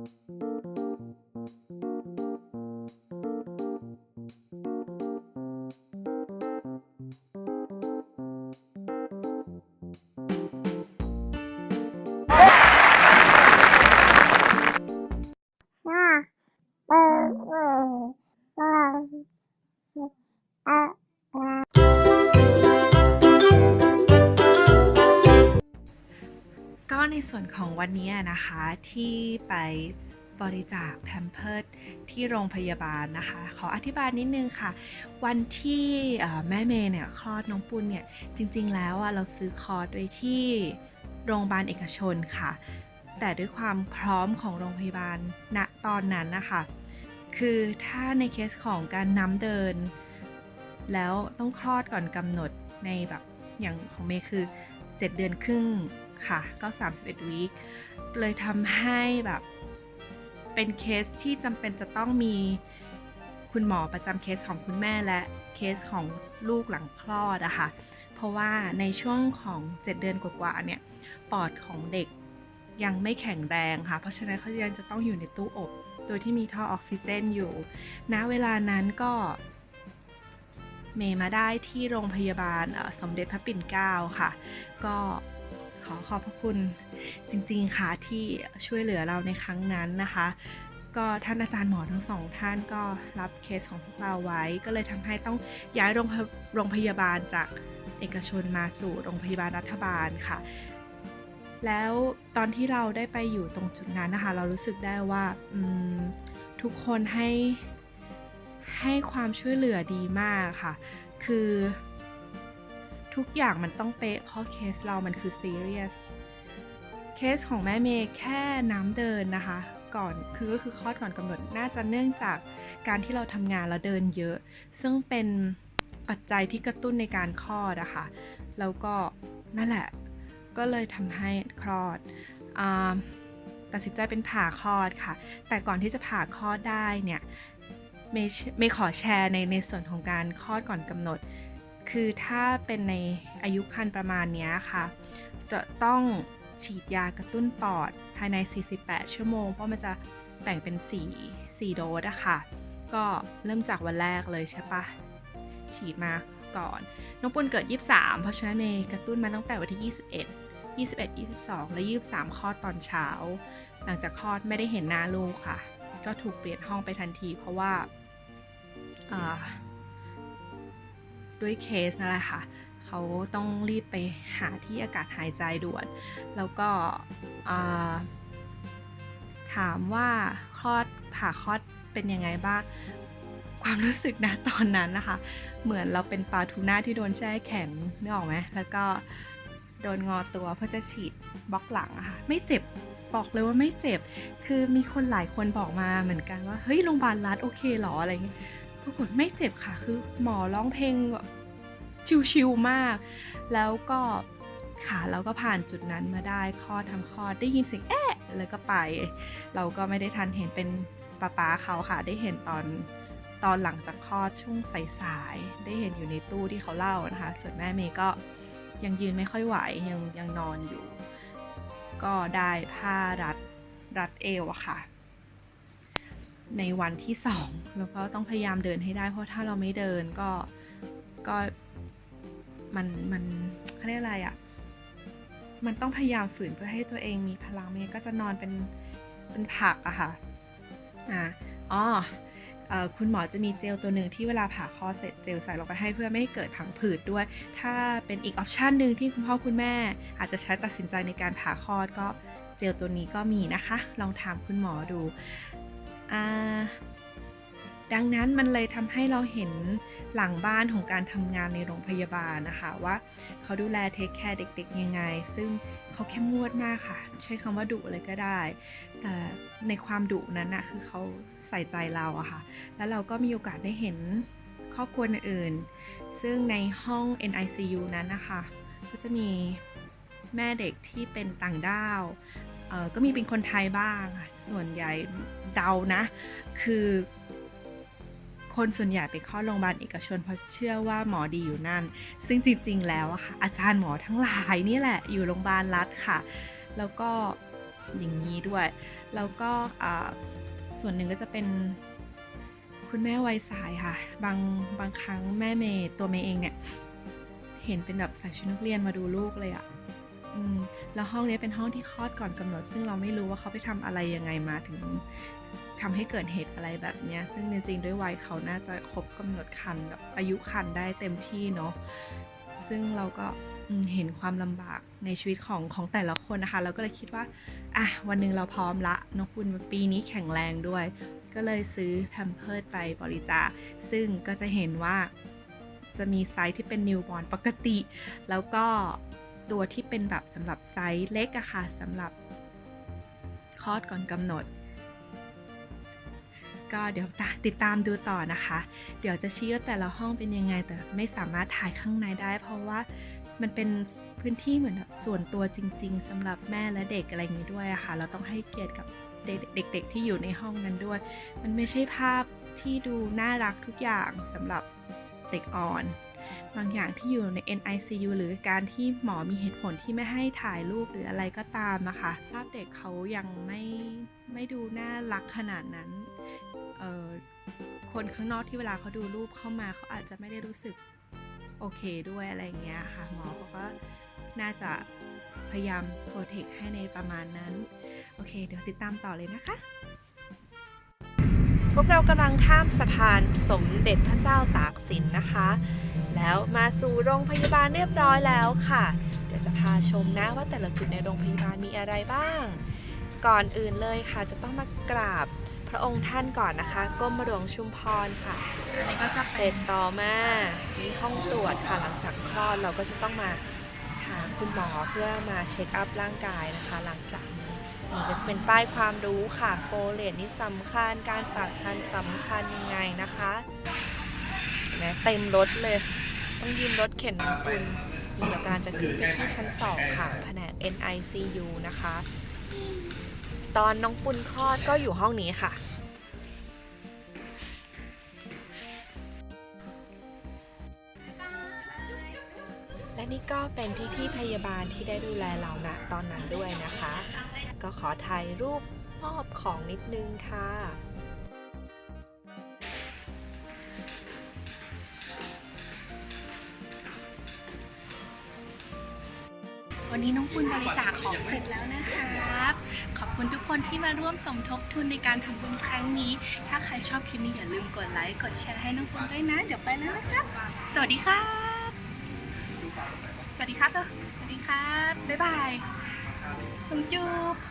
ว่า ของวันนี้นะคะที่ไปบริจาคแพมเพิร์ดที่โรงพยาบาลนะคะ ขออธิบายนิดนึงค่ะ วันที่แม่เมย์เนี่ยคลอดน้องปุณเนี่ยจริงๆแล้วเราซื้อคอร์สโดยที่โรงพยาบาลเอกชนค่ะ แต่ด้วยความพร้อมของโรงพยาบาลณตอนนั้นนะคะ คือถ้าในเคสของการน้ำเดิน แล้วต้องคลอดก่อนกำหนดในแบบอย่างของเมย์คือ 7 เดือนครึ่ง ค่ะ ก็ 31วีคเลยทำให้แบบเป็นเคสที่จำเป็นจะต้องมีคุณหมอประจำเคสของคุณแม่และเคสของลูกหลังคลอดอะค่ะ เพราะว่าในช่วงของ 7 เดือนกว่าๆเนี่ยปอดของเด็กยังไม่แข็งแรงค่ะ เพราะฉะนั้นเขายังจะต้องอยู่ในตู้อบ โดยที่มีท่อออกซิเจนอยู่ณเวลานั้นก็เมย์มาได้ที่โรงพยาบาลสมเด็จพระปิ่นเกล้าค่ะ ก็ อขอบพระคุณจริงๆค่ะที่ช่วยเหลือเราในครั้งนั้นนะคะ ก็ท่านอาจารย์หมอทั้งสองท่านก็รับเคสของพวกเราไว้ ก็เลยทำให้ต้องย้ายโรงพยโรงพยาบาลจากเอกชนมาสู่โรงพยาบาลรัฐบาลค่ะ แล้วตอนที่เราได้ไปอยู่ตรงจุดนั้นนะคะ เรารู้สึกได้ว่าทุกคนให้ให้ความช่วยเหลือดีมากค่ะ คือ ทุกอย่างมันต้องเป๊ะ เพราะเคสเรามันคือซีเรียสเคสของแม่เมย์แค่น้ำเดินนะคะ ก่อนคือก็คือคลอดก่อนกำหนดน่าจะเนื่องจากการที่เราทำงานแล้วเดินเยอะ ซึ่งเป็นปัจจัยที่กระตุ้นในการคลอดอะค่ะแล้วก็นั่นแหละ ก็เลยทำให้คลอดอตัดสินใจเป็นผ่าคลอดค่ะ แต่ก่อนที่จะผ่าคลอดได้เนี่ยเมย์ขอแชร์ในในส่วนของการคลอดก่อนกำหนด คือถ้าเป็นในอายุครรภ์ประมาณนี้ค่ะ จะต้องฉีดยากระตุ้นปอดภายใน 48 ชั่วโมง เพราะมันจะแบ่งเป็น 4 4 โดสอะค่ะ ก็เริ่มจากวันแรกเลยใช่ปะฉีดมาก่อน น้องปุณเกิด 23 เพราะฉะนั้นเมย์กระตุ้นมาตั้งแต่วันที่ 21 21 22 และ 23 คลอดตอนเช้า หลังจากคลอดไม่ได้เห็นหน้าลูกค่ะ ก็ถูกเปลี่ยนห้องไปทันทีเพราะว่าอ่า ด้วยเคสนั่นแหละค่ะเขาต้องรีบไปหาที่อากาศหายใจด่วน แล้วก็ถามว่าคลอดผ่าคลอดเป็นยังไงบ้างความรู้สึกนะตอนนั้นนะคะ เหมือนเราเป็นปลาทูน่าที่โดนแช่แข็งนึกออกไหมแล้วก็โดนงอตัวเพื่อจะฉีดบล็อกหลังอะค่ะไม่เจ็บบอกเลยว่าไม่เจ็บ คือมีคนหลายคนบอกมาเหมือนกันว่า เฮ้ยโรงพยาบาลรัฐโอเคหรออะไรเงี้ยากฏไม่เจ็บค่ะ คือหมอร้องเพลงแบบชิวๆมาก แล้วก็ค่ะเราก็ผ่านจุดนั้นมาได้คลอดทำคลอดได้ยินเสียงแอะแล้วก็ไป เราก็ไม่ได้ทันเห็นเป็นป้าป้าเขาค่ะ ได้เห็นตอนตอนหลังจากคลอดช่วงสายๆได้เห็นอยู่ในตู้ที่เขาเล่านะคะ ส่วนแม่เมย์ก็ยังยืนไม่ค่อยไหวยังยังนอนอยู่ ก็ได้ผ้ารัดรัดเอวอะค่ะ ในวันที่สองแล้วก็ต้องพยายามเดินให้ได้ เพราะถ้าเราไม่เดินก็ก็มันมันเขาเรียกอะไรอะ่ะมันต้องพยายามฝืนเพื่อให้ตัวเองมีพลังไม่งั้นก็จะนอนเป็นเป็นผักอะค่ะอ่าอ๋ออคุณหมอจะมีเจลตัวหนึ่งที่เวลาผ่าคลอดเสร็จเจลใส่ลงไปให้เพื่อไม่ให้เกิดผังผืดด้วย ถ้าเป็นอีกออปชันหนึ่งที่คุณพ่อคุณแม่ อาจจะใช้ตัดสินใจในการผ่าคลอดก็เจลตัวนี้ก็มีนะคะ ลองถามคุณหมอดู ดังนั้นมันเลยทำให้เราเห็นหลังบ้านของการทำงานในโรงพยาบาลนะคะว่าเขาดูแลเทคแคร์เด็กๆยังไง ซึ่งเขาเข้มงวดมากค่ะ ใช้คำว่าดุเลยก็ได้ แต่ในความดุนั้นนะคือเขาใส่ใจเราอะค่ะ แล้วเราก็มีโอกาสได้เห็นครอบครัวอื่น ซึ่งในห้อง NICU นั้นนะคะ ก็จะมีแม่เด็กที่เป็นต่างด้าว ก็มีเป็นคนไทยบ้างส่วนใหญ่เดานะ คือคนส่วนใหญ่ไปเข้าโรงพยาบาลเอกชนเพราะเชื่อว่าหมอดีอยู่นั่น ซึ่งจริงๆ แล้วอะค่ะอาจารย์หมอทั้งหลายนี่แหละอยู่โรงพยาบาลรัฐค่ะ แล้วก็อย่างนี้ด้วย แล้วก็ส่วนหนึ่งก็จะเป็นคุณแม่วัยสายค่ะ บางบางครั้งแม่เมย์ตัวเมย์เองเนี่ย เห็นเป็นแบบใส่ชุดนักเรียนมาดูลูกเลยอะ อืมแล้วห้องนี้เป็นห้องที่คลอดก่อนกำหนด ซึ่งเราไม่รู้ว่าเขาไปทำอะไรยังไงมาถึงทำให้เกิดเหตุอะไรแบบนี้ ซึ่งจริงๆด้วยวัยเขาน่าจะครบกำหนดคันแบบอายุคันได้เต็มที่เนาะซึ่งเราก็เห็นความลำบากในชีวิตของของแต่ละคนนะคะ เราก็เลยคิดว่าอะวันหนึ่งเราพร้อมละน้องคุณปีนี้แข็งแรงด้วย ก็เลยซื้อแพมเพิร์ดไปบริจาคซึ่งก็จะเห็นว่าจะมีไซส์ที่เป็นนิวบอ r ปกติ แล้วก็ ตัวที่เป็นแบบสำหรับไซส์เล็กอะค่ะสำหรับคลอดก่อนกำหนด ก็เดี๋ยวตาติดตามดูต่อนะคะ เดี๋ยวจะชี้ว่าแต่ละห้องเป็นยังไง แต่ไม่สามารถถ่ายข้างในได้ เพราะว่ามันเป็นพื้นที่เหมือนแบบส่วนตัวจริง ๆสำหรับแม่และเด็กอะไรอย่างนี้ด้วยอะค่ะ เราต้องให้เกียรติกับเด็กๆที่อยู่ในห้องนั้นด้วย มันไม่ใช่ภาพที่ดูน่ารักทุกอย่างสำหรับเด็กอ่อน บางอย่างที่อยู่ใน NICU หรือการที่หมอมีเหตุผลที่ไม่ให้ถ่ายรูปหรืออะไรก็ตามนะคะภาพเด็กเขายังไม่ไม่ดูน่ารักขนาดนั้นคนข้างนอกที่เวลาเขาดูรูปเข้ามาเขาอาจจะไม่ได้รู้สึกโอเคด้วยอะไรเงี้ยค่ะหมอเขาก็น่าจะพยายามโปรเทคให้ในประมาณนั้น โอเค เดี๋ยวติดตามต่อเลยนะคะ พวกเรากำลังข้ามสะพานสมเด็จพระเจ้าตากสินนะคะ แล้วมาสู่โรงพยาบาลเรียบร้อยแล้วค่ะ เดี๋ยวจะพาชมนะว่าแต่ละจุดในโรงพยาบาลมีอะไรบ้าง ก่อนอื่นเลยค่ะจะต้องมากราบพระองค์ท่านก่อนนะคะก้มหลวงชุมพรค่ะะเสร็จต่อมามีห้องตรวจค่ะหลังจากคลอดเราก็จะต้องมาหาคุณหมอเพื่อมาเช็คอัพร่างกายนะคะ หลังจากนี้นี่ก็จะเป็นป้ายความรู้ค่ะโฟเลตนี่สำคัญการฝากคันสำคัญยังไงนะคะ เห็นะเต็มรถเลย ต้องยืมรถเข็นน้องปุนนี่เดี๋ยวการจะขึ้นไปที่ชั้น2ค่ะ แผนก NICU นะคะ ตอนน้องปุนคลอดก็อยู่ห้องนี้ค่ะและนี่ก็เป็นพี่ๆพยาบาลที่ได้ดูแลเราณตอนนั้นด้วยนะคะ ก็ขอถ่ายรูปมอบของนิดนึงค่ะ วันนี้น้องปุณบริจาคของเสร็จแล้วนะครับ ขอบคุณทุกคนที่มาร่วมสมทบทุนในการทำบุญครั้งนี้ ถ้าใครชอบคลิปนี้อย่าลืมกดไลค์ กดแชร์ให้น้องปุณด้วยนะ เดี๋ยวไปแล้วนะครับ สวัสดีครับ สวัสดีครับเด้อสวัสดีครับ บ๊ายบายจุ๊บ